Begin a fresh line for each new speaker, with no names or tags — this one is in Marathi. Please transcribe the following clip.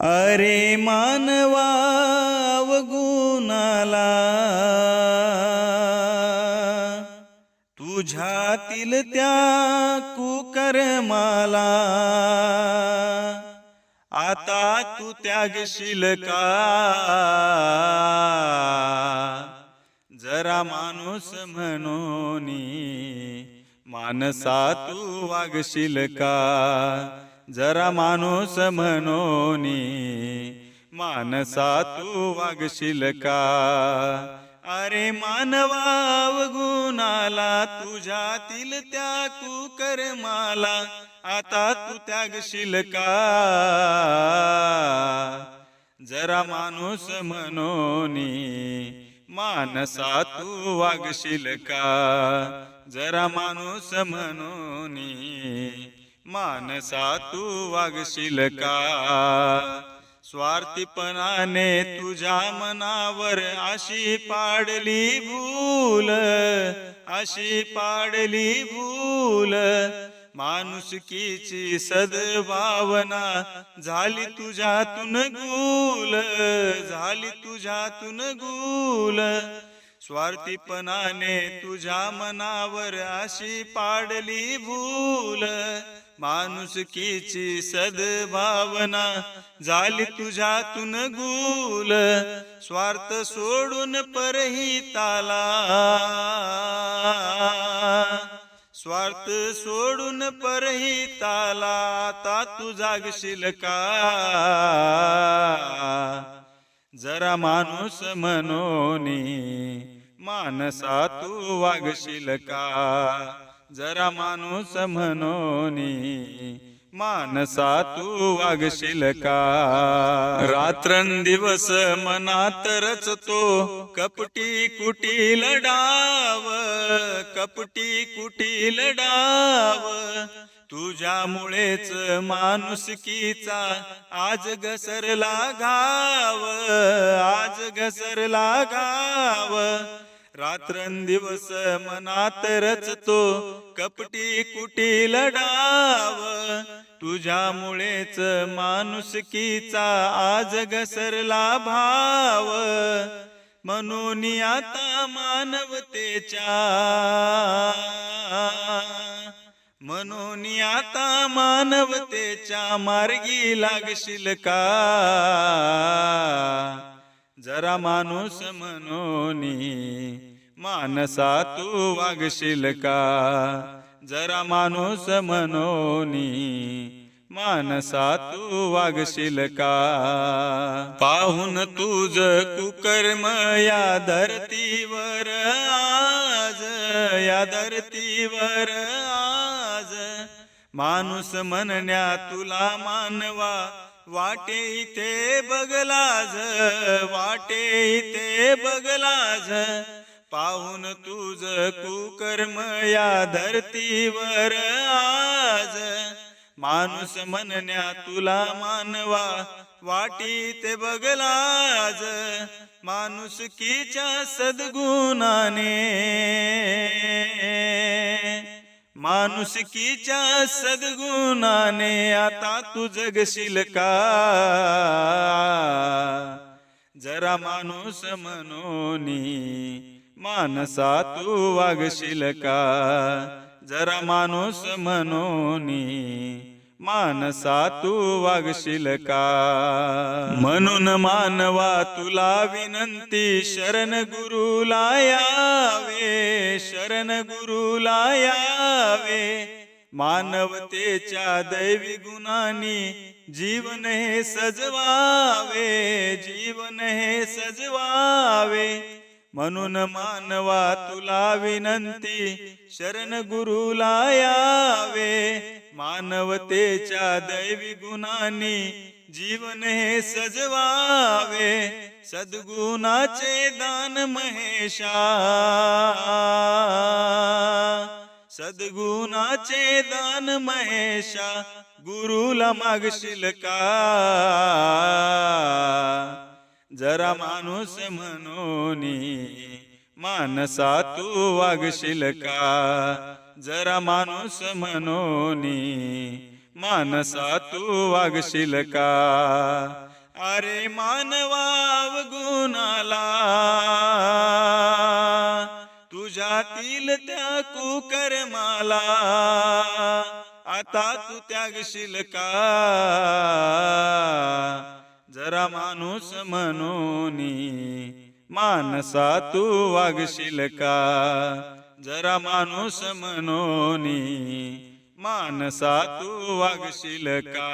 अरे मानवा गुणाला तुझ्यातील त्या कुकर्माला आता तू त्यागशील का? जरा माणूस म्हणून मानसा तू वागशील का? जरा माणूस म्हणून मानसा तू वागशील का अरे मानवाव गुणाला तुझ्यातील त्या कुकर्माला आता तू त्यागशील का जरा माणूस म्हणून मानसा तू वागशील का जरा माणूस म्हणून मानसा तू वागशील का स्वार्थीपणाने तुझ्या मनावर अशी पाडली भूल अशी पाडली भूल. माणुसकीची सद्भावना झाली तुझ्यातून गुल झाली तुझ्यातून गुल. स्वार्थीपणाने तुझ्या मनावर अशी पाडली भूल माणुसकीची सद्भावना झाली तुझ्यातून गुल स्वार्थ सोडून परहिताला. स्वार्थ सोडून परहिताला आता तू जागशील का? जरा माणूस मनोनी मानसा तू वागशील का? जरा माणूस मनोनी मानसा तू वागशील का? रात्रंदिवस मनात रचतो कपटी कुटी लढाव कपटी कुटी लढाव तुझ्यामुळेच माणुसकीचा आज घसरला घाव आज घसरला घाव. रात्रंदिवस मनात रचतो कपटी कुटी लढाव. तुझ्यामुळेच माणुसकीचा आज घसरला भाव. म्हणून आता मानवतेच्या म्हणून आता मानवतेच्या मार्गी लागशील का? जरा माणूस म्हणून मानसा तू वागशील का? जरा माणूस मनोनी मानसा तू वागशील का? पाहून तुझ कुकर्म या धरतीवर आज या धरतीवर आज. माणूस म्हणण्या तुला मानवा वाटे इथे बगलाज वाटे इथे बगलाज पाहून तुझ कुकर्म या धरतीवर आज. माणूस म्हणण्या तुला मानवा वाटी ते बगलाज माणुसकीच्या सद्गुणाने. माणुसकीच्या सद्गुणाने आता तू जगशील का? जरा माणूस म्हणून मानसा तू वागशील का? जरा माणूस म्हणून मानसा तू वागशील का? म्हणून मानवा तुला विनंती शरण गुरुला यावे शरण गुरुला यावे. मानवतेच्या दैवी गुणांनी जीवन हे सजवावे जीवन हे सजवावे. म्हणून मानवा तुला विनंती शरण गुरुला यावे मानवतेच्या दैवी गुणांनी जीवन हे सजवावे. सद्गुणाचे दान महेशा. सद्गुणाचे दान महेशा गुरुला मागशील का? जरा माणूस म्हणून मानसा तू वागशील का? जरा माणूस म्हणून मानसा तू वागशील का? अरे मानवाव गुणाला तुझ्यातील त्या कुकर्माला आता तू त्यागशील का? जरा माणूस म्हणून मानसा तू वागशील का? जरा माणूस म्हणून मानसा तू वागशील का?